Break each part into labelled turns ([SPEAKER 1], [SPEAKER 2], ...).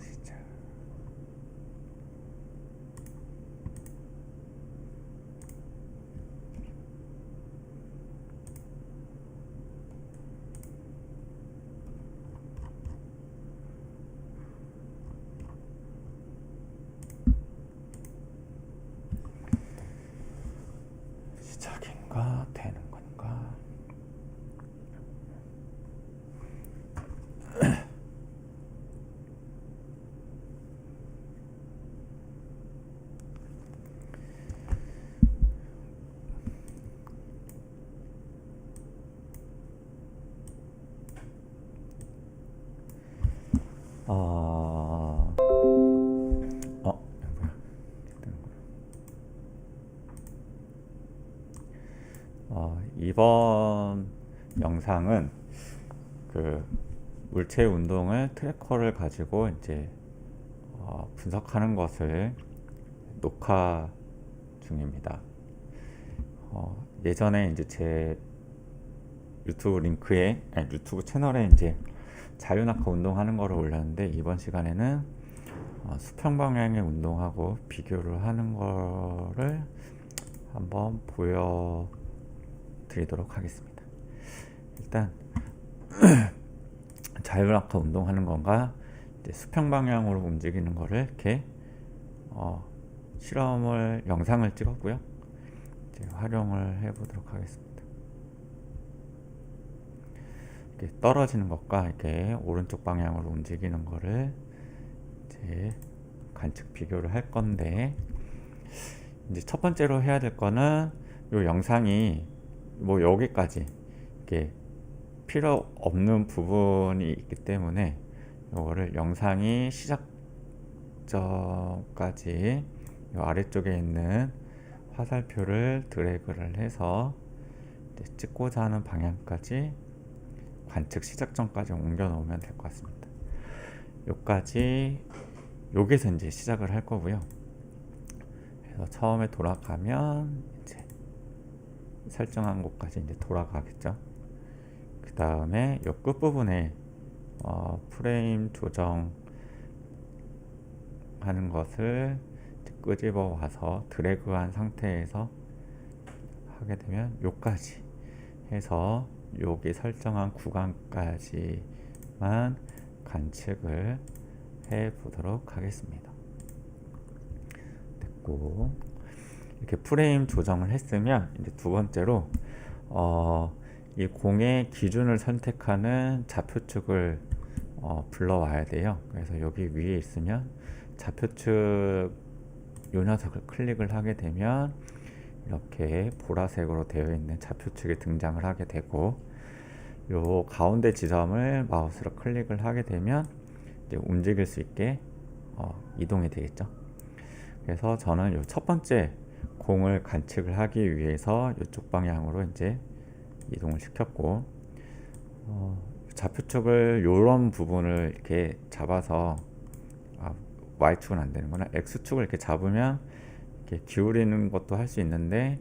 [SPEAKER 1] 시작. 시작인가 되는 건가? 아, 어, 뭐야? 되는구나. 어, 이번 영상은 그 물체 운동을 트래커를 가지고 이제 어, 분석하는 것을 녹화 중입니다. 어, 예전에 이제 제 유튜브 링크에 아니, 유튜브 채널에 이제 자유낙하 운동하는 거를 올렸는데 이번 시간에는 어, 수평 방향의 운동하고 비교를 하는 거를 한번 보여드리도록 하겠습니다. 일단 자유낙하 운동하는 건가 수평 방향으로 움직이는 거를 이렇게 어, 실험을 영상을 찍었고요. 이제 활용을 해보도록 하겠습니다. 이렇게 떨어지는 것과 이렇게 오른쪽 방향으로 움직이는 거를 이제 관측 비교를 할 건데 이제 첫 번째로 해야 될 거는 요 영상이 뭐 여기까지 이렇게 필요 없는 부분이 있기 때문에 요거를 영상이 시작점까지 요 아래쪽에 있는 화살표를 드래그를 해서 찍고자 하는 방향까지 관측 시작점까지 옮겨 놓으면 될 것 같습니다. 요까지 여기서 이제 시작을 할 거고요. 그래서 처음에 돌아가면 이제 설정한 곳까지 이제 돌아가겠죠. 그 다음에 요 끝부분에 어, 프레임 조정 하는 것을 이제 끄집어 와서 드래그한 상태에서 하게 되면 요까지 해서 여기 설정한 구간까지만 관측을 해 보도록 하겠습니다. 됐고 이렇게 프레임 조정을 했으면 이제 두 번째로 어, 이 공의 기준을 선택하는 좌표축을 어, 불러와야 돼요. 그래서 여기 위에 있으면 좌표축 요 녀석을 클릭을 하게 되면 이렇게 보라색으로 되어 있는 좌표축이 등장을 하게 되고 요 가운데 지점을 마우스로 클릭을 하게 되면 이제 움직일 수 있게 어, 이동이 되겠죠. 그래서 저는 요 첫 번째 공을 관측을 하기 위해서 이쪽 방향으로 이제 이동을 시켰고 어, 좌표축을 요런 부분을 이렇게 잡아서 아, Y축은 안 되는구나 X축을 이렇게 잡으면 이렇게 기울이는 것도 할 수 있는데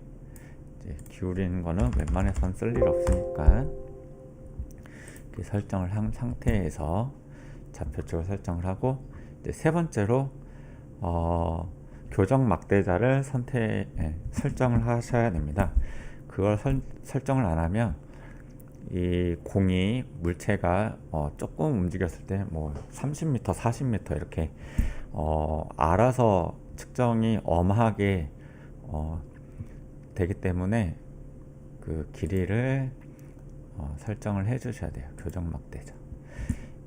[SPEAKER 1] 기울이는 거는 웬만해선 쓸 일 없으니까 이렇게 설정을 한 상태에서 좌표축을 설정을 하고 세 번째로 어, 교정 막대자를 선택 예, 설정을 하셔야 됩니다. 그걸 설, 설정을 안 하면 이 공이 물체가 어, 조금 움직였을 때 뭐 30m, 40m 이렇게 어, 알아서 측정이 엄하게 어, 되기 때문에 그 길이를 어, 설정을 해 주셔야 돼요. 교정 막대자.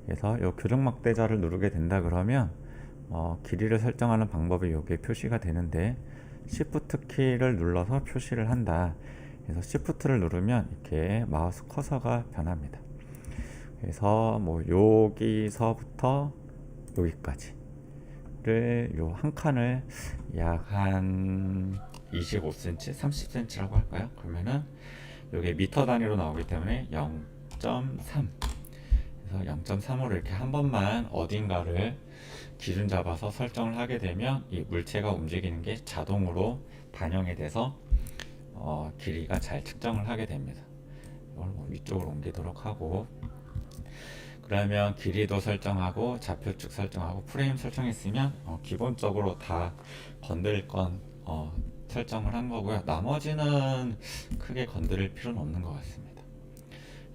[SPEAKER 1] 그래서 이 교정 막대자를 누르게 된다 그러면 어, 길이를 설정하는 방법이 여기에 표시가 되는데 Shift 키를 눌러서 표시를 한다. 그래서 Shift를 누르면 이렇게 마우스 커서가 변합니다. 그래서 뭐 여기서부터 여기까지를 요 한 칸을 약 한 25cm, 30cm라고 할까요? 그러면은 이게 미터 단위로 나오기 때문에 0.3 그래서 0.3으로 이렇게 한 번만 어딘가를 기준 잡아서 설정을 하게 되면 이 물체가 움직이는 게 자동으로 반영이 돼서 어, 길이가 잘 측정을 하게 됩니다. 이걸 뭐 위쪽으로 옮기도록 하고 그러면 길이도 설정하고 좌표축 설정하고 프레임 설정했으면 어, 기본적으로 다 건드릴 건 어, 설정을 한 거고요. 나머지는 크게 건드릴 필요는 없는 것 같습니다.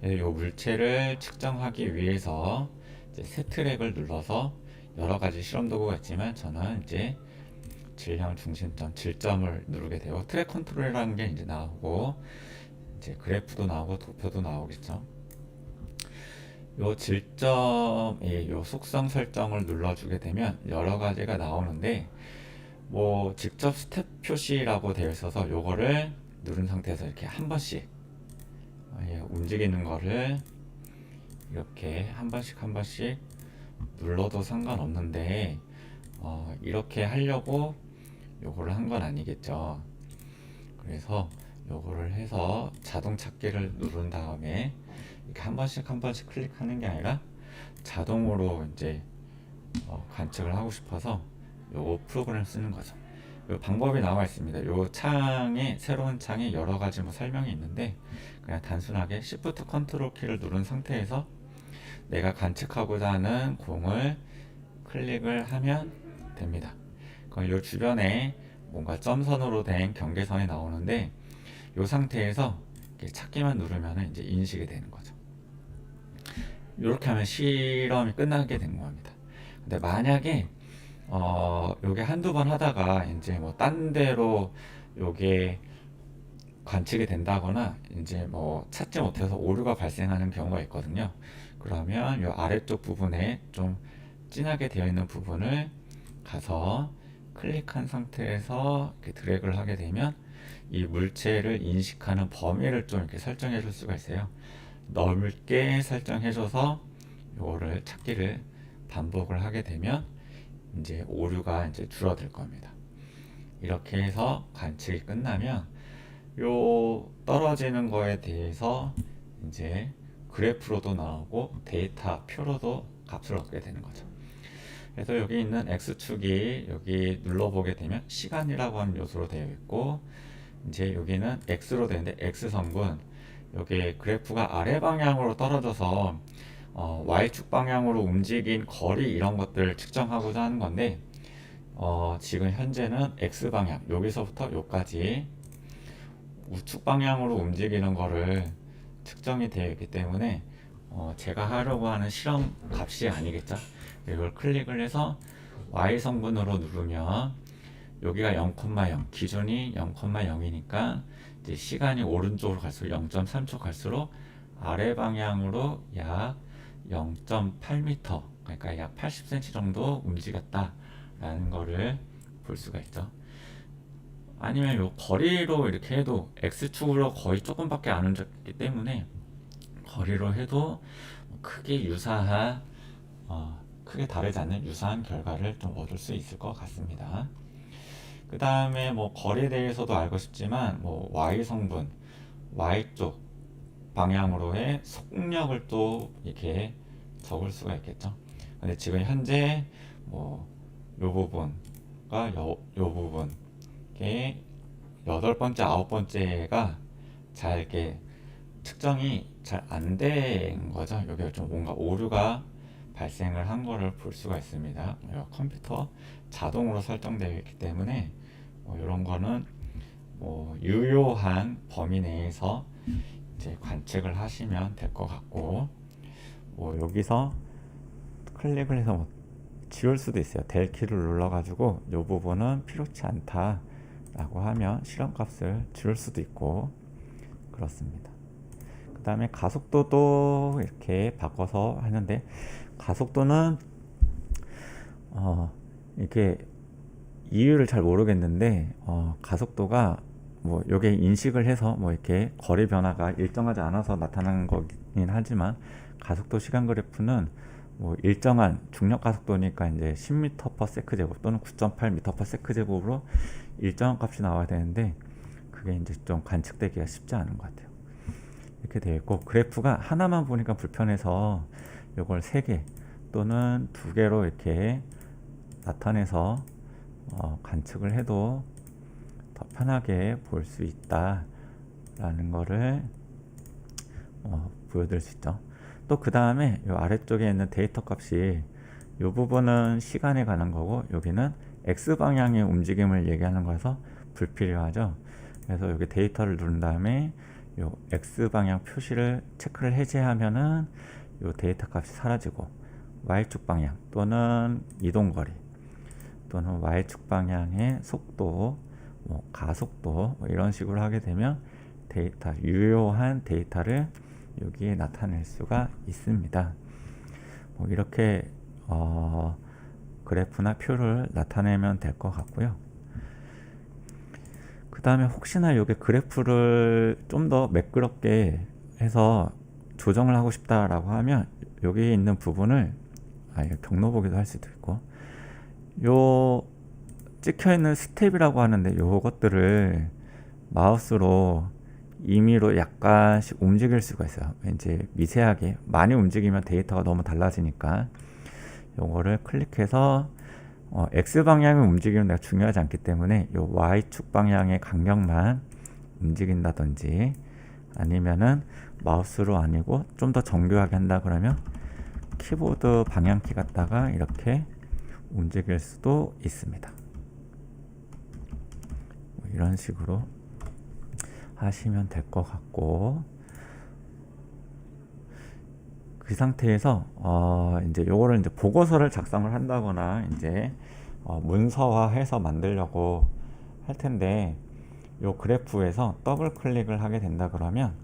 [SPEAKER 1] 이 물체를 측정하기 위해서 이제 새 트랙을 눌러서 여러 가지 실험 도구가 있지만 저는 이제 질량 중심점, 질점을 누르게 되고 트랙 컨트롤이라는 게 이제 나오고 이제 그래프도 나오고 도표도 나오겠죠. 요 질점의 요 속성 설정을 눌러주게 되면 여러 가지가 나오는데 뭐 직접 스텝 표시라고 되어 있어서 요거를 누른 상태에서 이렇게 한 번씩 어, 예, 움직이는 거를 이렇게 한 번씩 한 번씩 눌러도 상관없는데 어, 이렇게 하려고 요거를 한 건 아니겠죠. 그래서 요거를 해서 자동 찾기를 누른 다음에 이렇게 한 번씩 한 번씩 클릭하는 게 아니라 자동으로 이제 어, 관측을 하고 싶어서 요 프로그램 쓰는 거죠. 요 방법이 나와 있습니다. 요 창에 새로운 창에 여러 가지 뭐 설명이 있는데 그냥 단순하게 Shift 컨트롤 키를 누른 상태에서 내가 관측하고자 하는 공을 클릭을 하면 됩니다. 요 주변에 뭔가 점선으로 된 경계선이 나오는데 요 상태에서 찾기만 누르면 이제 인식이 되는 거죠. 이렇게 하면 실험이 끝나게 되는 겁니다. 근데 만약에 어 요게 한두 번 하다가 이제 뭐 딴 데로 요게 관측이 된다거나 이제 뭐 찾지 못해서 오류가 발생하는 경우가 있거든요. 그러면 요 아래쪽 부분에 좀 진하게 되어 있는 부분을 가서 클릭한 상태에서 드래그를 하게 되면 이 물체를 인식하는 범위를 좀 이렇게 설정해 줄 수가 있어요. 넓게 설정해 줘서 요거를 찾기를 반복을 하게 되면 이제 오류가 이제 줄어들 겁니다. 이렇게 해서 관측이 끝나면 요 떨어지는 거에 대해서 이제 그래프로도 나오고 데이터 표로도 값을 얻게 되는 거죠. 그래서 여기 있는 x축이 여기 눌러보게 되면 시간이라고 하는 요소로 되어 있고 이제 여기는 x로 되는데 x 성분 여기 그래프가 아래 방향으로 떨어져서 어, y축 방향으로 움직인 거리 이런 것들을 측정하고자 하는 건데 어, 지금 현재는 x 방향 여기서부터 여기까지 우측 방향으로 움직이는 거를 측정이 되어 있기 때문에 어, 제가 하려고 하는 실험 값이 아니겠죠. 이걸 클릭을 해서 y 성분으로 누르면 여기가 0,0 기준이 0,0이니까 이제 시간이 오른쪽으로 갈수록 0.3초 갈수록 아래 방향으로 약 0.8m 그러니까 약 80cm 정도 움직였다라는 거를 볼 수가 있죠. 아니면 요 거리로 이렇게 해도 x축으로 거의 조금밖에 안 움직였기 때문에 거리로 해도 크게 유사한 어, 크게 다르지 않는 유사한 결과를 좀 얻을 수 있을 것 같습니다. 그 다음에 뭐 거리에 대해서도 알고 싶지만 뭐 y 성분 y 쪽 방향으로의 속력을 또 이렇게 적을 수가 있겠죠. 근데 지금 현재 뭐 요 부분과 요, 요 부분 이게 여덟 번째 아홉 번째가 잘 이렇게 측정이 잘 안 된 거죠. 여기 좀 뭔가 오류가 발생을 한 거를 볼 수가 있습니다. 컴퓨터 자동으로 설정되어 있기 때문에 뭐 이런 거는 뭐 유효한 범위 내에서 이제 관측을 하시면 될 것 같고 뭐 여기서 클릭을 해서 뭐 지울 수도 있어요. 델 키를 눌러가지고 이 부분은 필요치 않다라고 하면 실험값을 지울 수도 있고 그렇습니다. 그 다음에 가속도도 이렇게 바꿔서 하는데 가속도는 어 이게 이유를 잘 모르겠는데 어 가속도가 뭐 요게 인식을 해서 뭐 이렇게 거리 변화가 일정하지 않아서 나타나는 거긴 하지만 가속도 시간 그래프는 뭐 일정한 중력 가속도니까 이제 10m/s 제곱 또는 9.8m/s 제곱으로 일정한 값이 나와야 되는데 그게 이제 좀 관측되기가 쉽지 않은 것 같아요. 이렇게 되어 있고 그래프가 하나만 보니까 불편해서 이걸 세 개 또는 두 개로 이렇게 나타내서 어, 관측을 해도 더 편하게 볼 수 있다 라는 거를 어, 보여드릴 수 있죠. 또 그 다음에 이 아래쪽에 있는 데이터 값이 이 부분은 시간에 관한 거고 여기는 x 방향의 움직임을 얘기하는 거라서 불필요하죠. 그래서 여기 데이터를 누른 다음에 요 x 방향 표시를 체크를 해제하면은 요 데이터 값이 사라지고 y축 방향 또는 이동 거리 또는 y축 방향의 속도 뭐 가속도 뭐 이런 식으로 하게 되면 데이터 유효한 데이터를 여기에 나타낼 수가 있습니다. 뭐 이렇게 어, 그래프나 표를 나타내면 될 것 같고요. 그 다음에 혹시나 여기 그래프를 좀 더 매끄럽게 해서 조정을 하고 싶다라고 하면 여기 있는 부분을 아, 경로 보기도 할 수도 있고 요 찍혀 있는 스텝이라고 하는데 요것들을 마우스로 임의로 약간씩 움직일 수가 있어요. 왠지 미세하게 많이 움직이면 데이터가 너무 달라지니까 요거를 클릭해서 어, X 방향을 움직이면 내가 중요하지 않기 때문에 요 Y축 방향의 간격만 움직인다든지 아니면은 마우스로 아니고 좀 더 정교하게 한다 그러면 키보드 방향키 갖다가 이렇게 움직일 수도 있습니다. 뭐 이런 식으로 하시면 될 것 같고 그 상태에서 어 이제 요거를 이제 보고서를 작성을 한다거나 이제 어 문서화해서 만들려고 할 텐데 요 그래프에서 더블 클릭을 하게 된다 그러면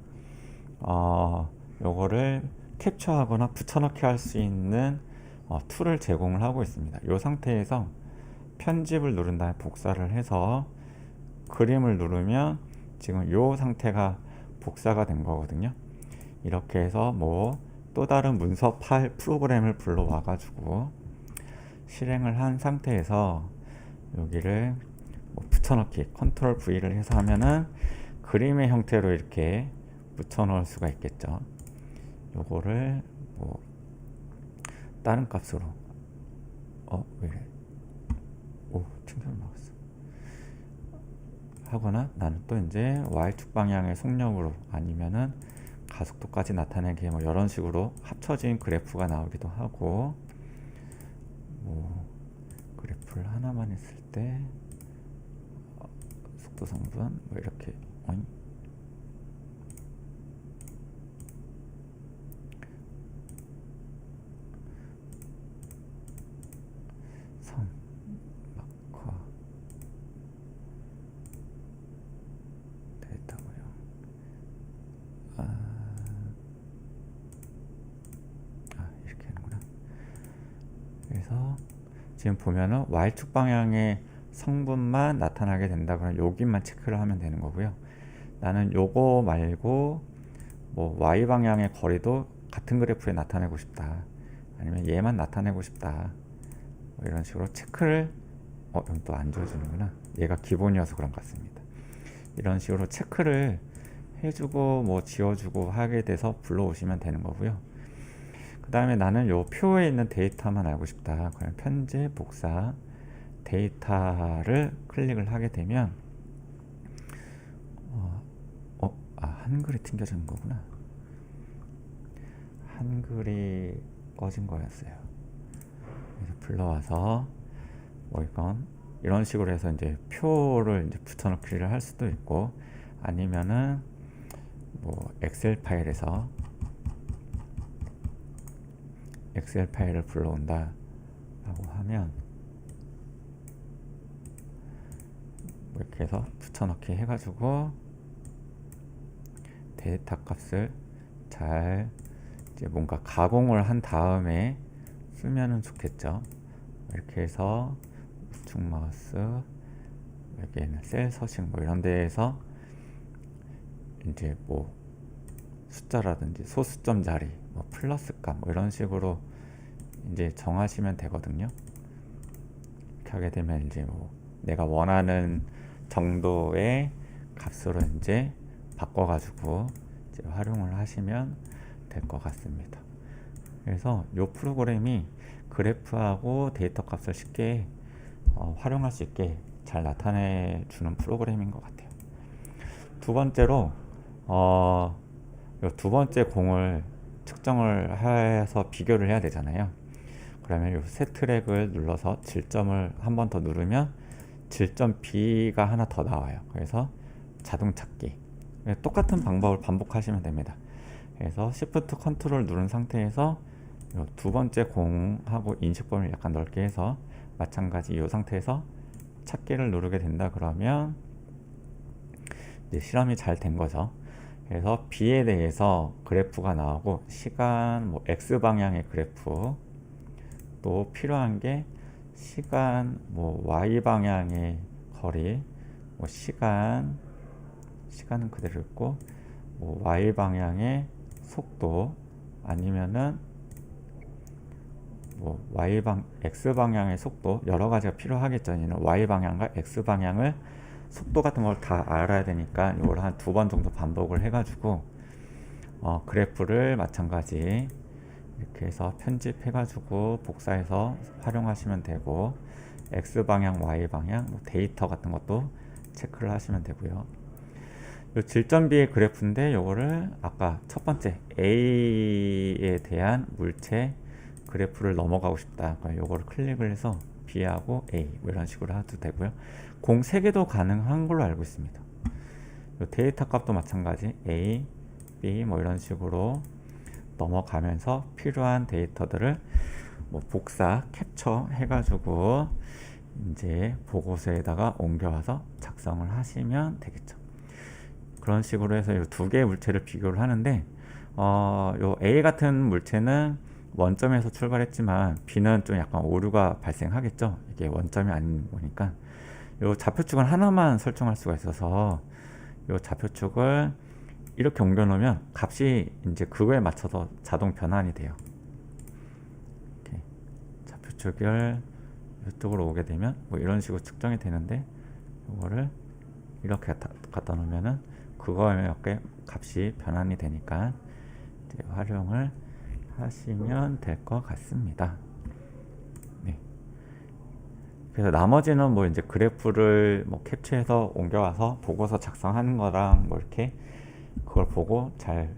[SPEAKER 1] 어 요거를 캡처하거나 붙여넣기 할 수 있는 어, 툴을 제공을 하고 있습니다. 이 상태에서 편집을 누른 다음에 복사를 해서 그림을 누르면 지금 이 상태가 복사가 된 거거든요. 이렇게 해서 뭐 또 다른 문서 파일 프로그램을 불러와 가지고 실행을 한 상태에서 여기를 뭐 붙여넣기 컨트롤 V를 해서 하면은 그림의 형태로 이렇게 붙여 넣을 수가 있겠죠. 요거를 뭐 다른 값으로 어 왜? 오 충전을 막았어. 하거나 나는 또 이제 y축 방향의 속력으로 아니면은 가속도까지 나타내게 뭐 이런 식으로 합쳐진 그래프가 나오기도 하고 뭐 그래프를 하나만 했을 때 어, 속도 성분 뭐 이렇게 어잉? 선 마커 데이터고요. 아, 아 이렇게 하는구나. 그래서 지금 보면은 y축 방향의 성분만 나타나게 된다 그러면 여기만 체크를 하면 되는 거고요. 나는 요거 말고 뭐 y 방향의 거리도 같은 그래프에 나타내고 싶다. 아니면 얘만 나타내고 싶다. 뭐 이런 식으로 체크를 어, 여기 또안 지워주는구나. 얘가 기본이어서 그런 것 같습니다. 이런 식으로 체크를 해주고 뭐 지워주고 하게 돼서 불러오시면 되는 거고요. 그 다음에 나는 요 표에 있는 데이터만 알고 싶다. 그럼 편집, 복사, 데이터를 클릭을 하게 되면 어, 어, 아, 한글이 튕겨지는 거구나. 한글이 꺼진 거였어요. 그래서 불러와서 뭐 이건 이런 식으로 해서 이제 표를 이제 붙여넣기를 할 수도 있고 아니면은 뭐 엑셀 파일에서 엑셀 파일을 불러온다 라고 하면 뭐 이렇게 해서 붙여넣기 해가지고 데이터 값을 잘 이제 뭔가 가공을 한 다음에 쓰면은 좋겠죠. 이렇게 해서 우측 마우스 여기에는 셀 서식 뭐 이런 데에서 이제 뭐 숫자라든지 소수점 자리 뭐 플러스 값 뭐 이런 식으로 이제 정하시면 되거든요. 이렇게 하게 되면 이제 뭐 내가 원하는 정도의 값으로 이제 바꿔가지고 이제 활용을 하시면 될 것 같습니다. 그래서 이 프로그램이 그래프하고 데이터 값을 쉽게 어, 활용할 수 있게 잘 나타내 주는 프로그램인 것 같아요. 두 번째로 어, 두 번째 공을 측정을 해서 비교를 해야 되잖아요. 그러면 이새 트랙을 눌러서 질점을 한 번 더 누르면 질점 B가 하나 더 나와요. 그래서 자동 찾기. 네, 똑같은 방법을 반복하시면 됩니다. 그래서 Shift 컨트롤 누른 상태에서 요두 번째 공하고 인식 범위를 약간 넓게 해서 마찬가지 이 상태에서 찾기를 누르게 된다 그러면 이제 실험이 잘 된 거죠. 그래서 B에 대해서 그래프가 나오고 시간 뭐 X 방향의 그래프 또 필요한 게 시간 뭐 Y 방향의 거리 뭐 시간 시간은 그대로 있고 뭐 Y 방향의 속도 아니면은 뭐 Y 방 X 방향의 속도 여러 가지가 필요하겠죠. 얘는 Y 방향과 X 방향을 속도 같은 걸 다 알아야 되니까 이걸 한 두 번 정도 반복을 해가지고 어, 그래프를 마찬가지 이렇게 해서 편집해가지고 복사해서 활용하시면 되고 X 방향, Y 방향 뭐 데이터 같은 것도 체크를 하시면 되고요. 요 질점비의 그래프인데 요거를 아까 첫 번째 A에 대한 물체 그래프를 넘어가고 싶다. 그럼 요거를 클릭을 해서 B하고 A 뭐 이런 식으로 해도 되고요. 공 3개도 가능한 걸로 알고 있습니다. 요 데이터 값도 마찬가지 A, B 뭐 이런 식으로 넘어가면서 필요한 데이터들을 뭐 복사, 캡처 해가지고 이제 보고서에다가 옮겨와서 작성을 하시면 되겠죠. 그런 식으로 해서 이 두 개의 물체를 비교를 하는데 어, 요 A 같은 물체는 원점에서 출발했지만 B는 좀 약간 오류가 발생하겠죠. 이게 원점이 아닌 거니까 요 좌표축은 하나만 설정할 수가 있어서 요 좌표축을 이렇게 옮겨 놓으면 값이 이제 그거에 맞춰서 자동 변환이 돼요. 이렇게 좌표축을 이쪽으로 오게 되면 뭐 이런 식으로 측정이 되는데 이거를 이렇게 갖다, 놓으면은 그거에 맞게 값이 변환이 되니까 이제 활용을 하시면 될 것 같습니다. 네. 그래서 나머지는 뭐 이제 그래프를 뭐 캡처해서 옮겨와서 보고서 작성하는 거랑 뭐 이렇게 그걸 보고 잘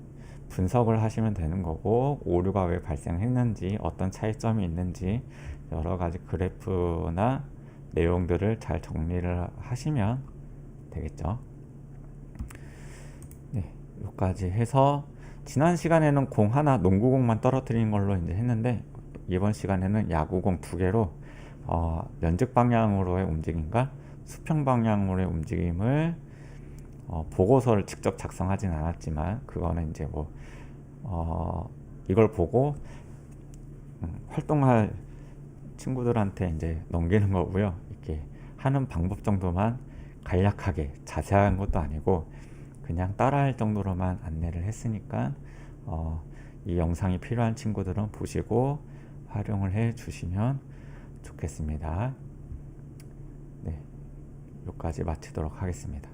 [SPEAKER 1] 분석을 하시면 되는 거고 오류가 왜 발생했는지 어떤 차이점이 있는지 여러 가지 그래프나 내용들을 잘 정리를 하시면 되겠죠. 네, 여기까지 해서 지난 시간에는 공 하나, 농구공만 떨어뜨리는 걸로 이제 했는데 이번 시간에는 야구공 두 개로 어, 연직 방향으로의 움직임과 수평 방향으로의 움직임을 어, 보고서를 직접 작성하진 않았지만 그거는 이제 뭐 어, 이걸 보고 음, 활동할 친구들한테 이제 넘기는 거고요. 이렇게 하는 방법 정도만 간략하게 자세한 것도 아니고 그냥 따라할 정도로만 안내를 했으니까 어, 이 영상이 필요한 친구들은 보시고 활용을 해 주시면 좋겠습니다. 네, 여기까지 마치도록 하겠습니다.